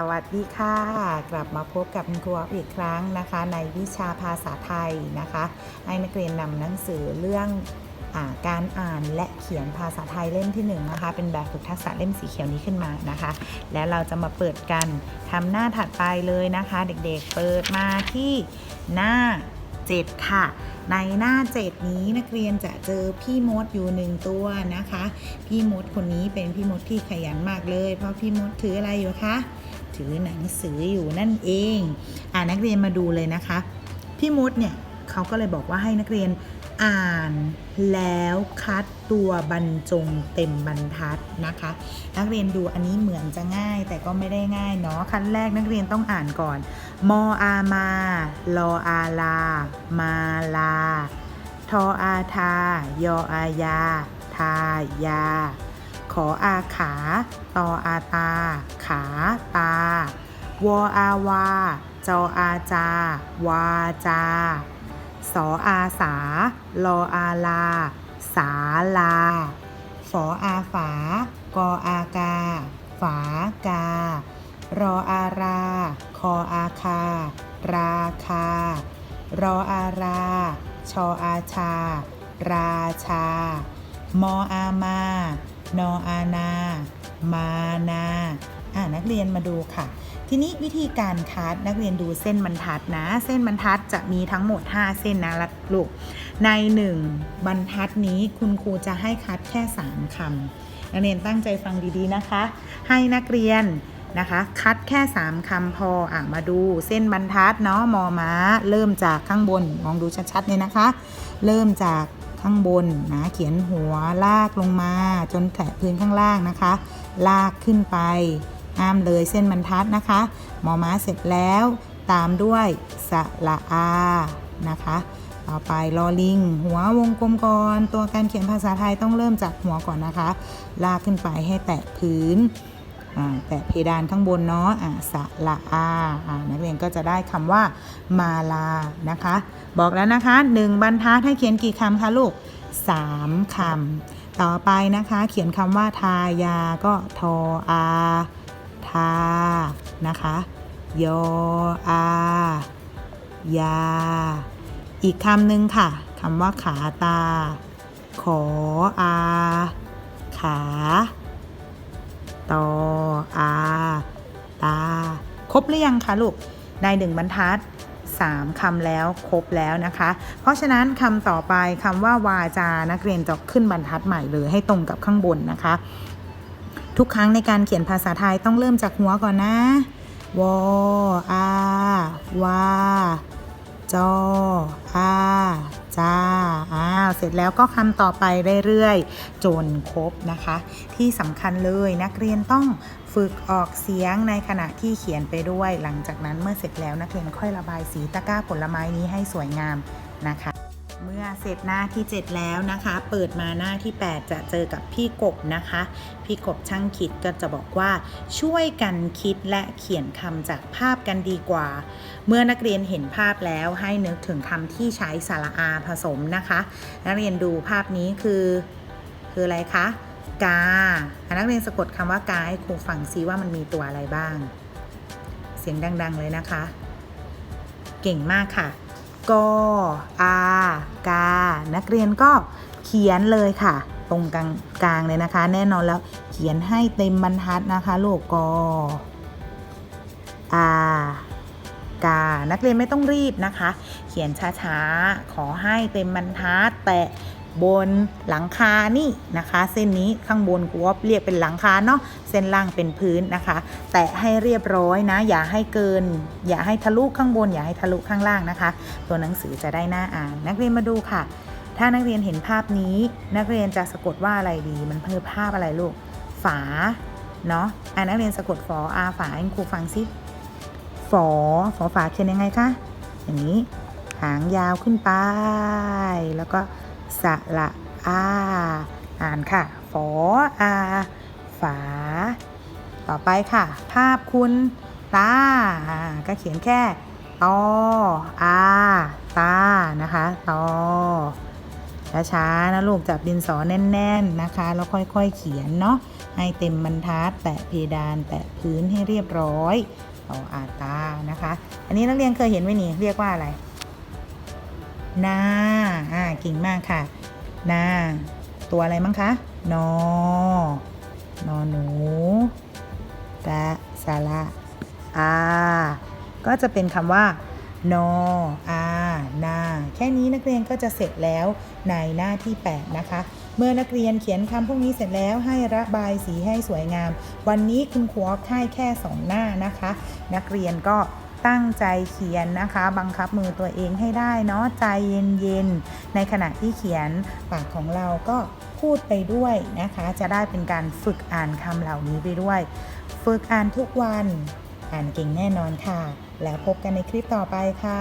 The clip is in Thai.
สวัสดีค่ะ กลับมาพบกับคุณครูอีกครั้งนะคะ ในวิชาภาษาไทยนะคะ ให้นักเรียนนำหนังสือเรื่องอการอ่านและเขียนภาษาไทยเล่มที่หนึ่งนะคะ เป็นแบบฝึกทักษะเล่มสีเขียวนี้ขึ้นมานะคะ แล้วเราจะมาเปิดกันทำหน้าถัดไปเลยนะคะ เด็กๆเปิดมาที่หน้า 7 ค่ะ ในหน้า 7 นี้นักเรียนจะเจอพี่มดอยู่หนึ่งตัวนะคะ พี่มดคนนี้เป็นพี่มดที่ขยันมากเลย เพราะพี่มดถืออะไรอยู่คะ ถือหนังสืออยู่นั่นเอง อ่านักเรียนมาดูเลยนะคะ พี่มดเนี่ยเขาก็เลยบอกว่าให้นักเรียนอ่านแล้วคัดตัวบรรจงเต็มบรรทัดนะคะ นักเรียนดูอันนี้เหมือนจะง่ายแต่ก็ไม่ได้ง่ายเนาะขั้นแรกนักเรียนต้องอ่านก่อน มออามา ลออาลา มาลา ทออาทายออายา ทายา ขออาขา ตออาตา ขาตา วออาวา จออาจา วาจา สออาสา ลออาลา สาลา ฝออาฝา กออากา ฝากา รออารา คออาคา ราคา รออารา ชออาชา ราชามออามา นออานา มานาอ่านักเรียนมาดูค่ะ ทีนี้วิธีการคัดนักเรียนดูเส้นบรรทัดนะ เส้นบรรทัดจะมีทั้งหมด 5 เส้นนะลูก ใน 1 บรรทัดนี้คุณครูจะให้คัดแค่ 3คำนักเรียนตั้งใจฟังดีๆนะคะ ให้นักเรียนนะคะคัดแค่ 3คำพออะมาดูเส้นบรรทัดเนาะมอม้า เริ่มจากข้างบนมองดูชัดๆเลยนะคะ เริ่มจาก ข้างบนนะเขียนหัวลากลงมา จนแตะพื้นข้างล่างนะคะ ลากขึ้นไปห้ามเลยเส้นบรรทัดนะคะหมอม้าเสร็จแล้ว ตามด้วยสระอานะคะ ต่อไปลอลิง หัววงกลมก่อน ตัวการเขียนภาษาไทยต้องเริ่มจากหัวก่อนนะคะ ลากขึ้นไปให้แตะพื้น แตะเพดานข้างบนเนาะอ่าสระอาอานักเรียนก็จะได้คำว่ามาลานะคะ บอกแล้วนะคะหนึ่งบรรทัดให้เขียนกี่คำคะลูกสามคำต่อไปนะคะ เขียนคำว่าทายาก็ทออาทานะคะยออา ยา อีกคำหนึ่งค่ะคำว่าขาตา ขออา ขา ตออาตา ครบหรือยังคะลูกได้หนึ่งบรรทัด3คำแล้วครบแล้วนะคะ เพราะฉะนั้นคำต่อไปคำว่าวาจานักเรียนจะขึ้นบรรทัดใหม่เลยให้ตรงกับข้างบนนะคะ ทุกครั้งในการเขียนภาษาไทยต้องเริ่มจากหัวก่อนนะ วออาวาจออา จ้า อ้าว เสร็จแล้วก็คำต่อไปเรื่อยๆ จนครบนะคะ ที่สำคัญเลยนักเรียนต้องฝึกออกเสียงในขณะที่เขียนไปด้วย หลังจากนั้นเมื่อเสร็จแล้วนักเรียนค่อยระบายสีตะกร้าผลไม้นี้ให้สวยงามนะคะ เมื่อเสร็จหน้าที่ 7 แล้วนะคะ เปิดมาหน้าที่ 8 จะเจอกับพี่กบนะคะ พี่กบช่างคิดก็จะบอกว่าช่วยกันคิดและเขียนคำจากภาพกันดีกว่า เมื่อนักเรียนเห็นภาพแล้วให้นึกถึงคำที่ใช้สระอาผสมนะคะ นักเรียนดูภาพนี้คือคืออะไรคะกา นักเรียนสะกดคำว่ากาให้ครูฟังซิว่ามันมีตัวอะไรบ้าง เสียงดัง ๆ เลยนะคะ เก่งมากค่ะ กอากา นักเรียนก็เขียนเลยค่ะ ตรงกลางกลางเลยนะคะ แน่นอนแล้วเขียนให้เต็มบรรทัดนะคะลูกกอากา นักเรียนไม่ต้องรีบนะคะ เขียนช้าๆ ขอให้เต็มบรรทัด แต่ บนหลังคานี่นะคะ เส้นนี้ข้างบนกูว่าเรียกเป็นหลังคาเนาะเส้นล่างเป็นพื้นนะคะ แตะให้เรียบร้อยนะ อย่าให้เกิน อย่าให้ทะลุข้างบน อย่าให้ทะลุข้างล่างนะคะ ตัวหนังสือจะได้หน่าอ่าน นักเรียนมาดูค่ะ ถ้านักเรียนเห็นภาพนี้ นักเรียนจะสะกดว่าอะไรดี มันเพิ่มภาพอะไรลูกฝาเนาะอ่านักเรียนสะกดฝออาฝาให้ครูฟังซิฝอฝอฝาเขียนยังไงคะอย่างนี้หางยาวขึ้นไป แล้วก็ สระอาอ่านค่ะ ฝออา ฝา ต่อไปค่ะ ภาพคุณตาก็เขียนแค่ตออาตา นะคะตอแช้าๆนะลูกจับดินสอแน่น ๆนะคะ แล้วค่อยๆเขียนเนาะให้เต็มบรรทัด แตะเพดาน แตะพื้นให้เรียบร้อยต่ออาตานะคะ อันนี้นักเรียนเคยเห็นไหมนี่เรียกว่าอะไร นาอ่าเก่งมากค่ะ นา ตัวอะไรมั้งคะ นอ นอหนูกะสาระอาก็จะเป็นคำว่านออานาแค่นี้นักเรียนก็จะเสร็จแล้วในหน้าที่ 8 นะคะ เมื่อนักเรียนเขียนคำพวกนี้เสร็จแล้วให้ระบายสีให้สวยงาม วันนี้คุณครูออฟให้แค่ 2 หน้านะคะ นักเรียนก็ ตั้งใจเขียนนะคะ บังคับมือตัวเองให้ได้เนาะใจเย็นๆ ในขณะที่เขียนปากของเราก็พูดไปด้วยนะคะ จะได้เป็นการฝึกอ่านคำเหล่านี้ไปด้วย ฝึกอ่านทุกวัน อ่านเก่งแน่นอนค่ะ แล้วพบกันในคลิปต่อไปค่ะ